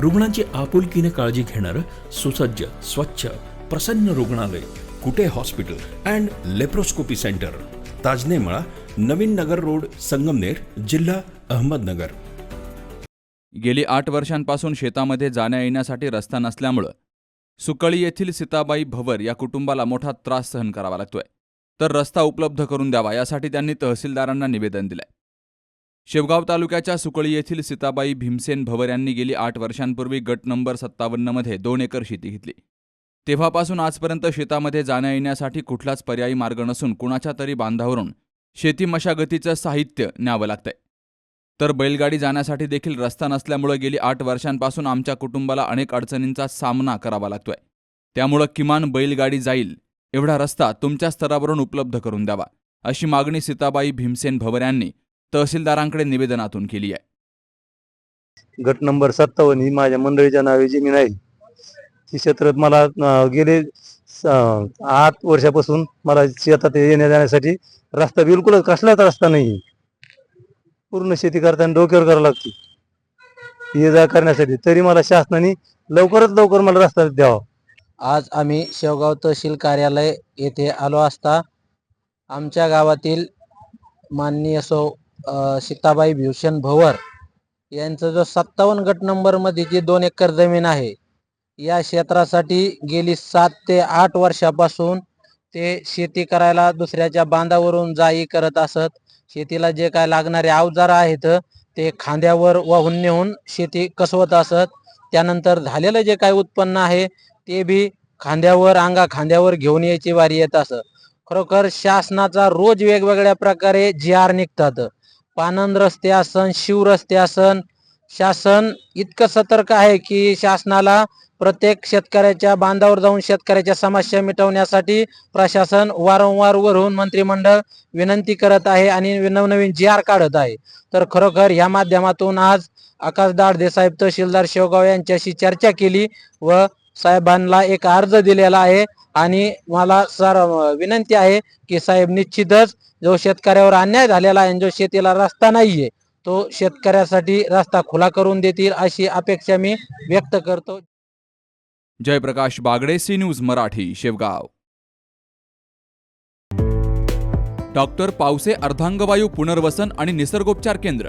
रुग्णांची आपुलकीने काळजी घेणारं सुसज्ज स्वच्छ प्रसन्न रुग्णालय Kute hospital and laparoscopy centre. Tajanemala Naveen Nagar road Sangamner जिल्हा अहमदनगर. गेली आठ वर्षांपासून शेतामध्ये जाण्या येण्यासाठी रस्ता नसल्यामुळं सुकळी येथील सीताबाई भवर या कुटुंबाला मोठा त्रास सहन करावा लागतोय. तर रस्ता उपलब्ध करून द्यावा यासाठी त्यांनी तहसीलदारांना निवेदन दिलंय. शेवगाव तालुक्याच्या सुकळी येथील सीताबाई भीमसेन भवर यांनी गेली आठ वर्षांपूर्वी गट नंबर सत्तावन्नमध्ये दोन एकर शेती घेतली. तेव्हापासून आजपर्यंत शेतामध्ये जाण्या येण्यासाठी कुठलाच पर्यायी मार्ग नसून कुणाच्या तरी बांधावरून शेती मशागतीचं साहित्य न्यावं लागतंय. तर बैलगाडी जाण्यासाठी देखील रस्ता नसल्यामुळे गेली आठ वर्षांपासून आमच्या कुटुंबाला अनेक अडचणींचा सामना करावा लागतोय. त्यामुळं किमान बैलगाडी जाईल एवढा रस्ता तुमच्या स्तरावरून उपलब्ध करून द्यावा अशी मागणी सीताबाई भीमसेन भवर यांनी तहसीलदारांकडे निवेदनातून केली आहे. गट नंबर सत्तावन्न ही माझ्या मंडळीच्या नावे जमीन आहे ती क्षेत्रात मला गेले स- आठ वर्षापासून मला शेतात येण्या जाण्यासाठी रस्ता बिलकुलच कसलाच रस्ता नाही. पूर्ण शेती करताना डोक्यावर करावं लागते. ये जा करण्यासाठी तरी मला शासनाने लवकरात लवकर मला रस्ता द्यावा. आज आम्ही शेवगाव तहसील कार्यालय येथे आलो असता आमच्या गावातील माननीय सौ सीताबाई भीषण भवर यांचा जो सत्तावन्न गट नंबरमध्ये जी दोन एकर जमीन आहे या क्षेत्रासाठी गेली सात ते आठ वर्षापासून ते शेती करायला दुसऱ्याच्या बांधावरून जाई करत असत. शेतीला जे काय लागणारे अवजार आहेत ते खांद्यावर वाहून नेऊन शेती कसवत असत. त्यानंतर झालेलं जे काय उत्पन्न आहे ते बी खांद्यावर अंगा खांद्यावर घेऊन यायची वारी येत असत. खरोखर शासनाचा रोज वेगवेगळ्या प्रकारे जी आर निघतात. पानंद रस्ते असन शिव रस्ते असन शासन इतकं सतर्क आहे की शासनाला प्रत्येक शेतकऱ्याच्या बांधावर जाऊन शेतकऱ्याच्या समस्या मिटवण्यासाठी प्रशासन वारंवार वरून मंत्रिमंडळ विनंती करत आहे आणि नवनवीन जी आर काढत आहे. तर खरोखर ह्या माध्यमातून आज आकाश दाडदे तहसीलदार शेवगाव यांच्याशी चर्चा केली व साहेबांना एक अर्ज दिलेला आहे आणि मला सर विनंती आहे की साहेब निश्चितच जो शेतकऱ्यावर अन्याय झालेला आहे जो शेतीला रस्ता नाहीये तो शेतकऱ्यासाठी रस्ता खुला करून देतील अशी अपेक्षा मी व्यक्त करतो. Jayprakash Bagade C news Marathi Shevgaon. Doctor Pawase अर्धांगवायू पुनर्वसन आणि निसर्गोपचार केंद्र.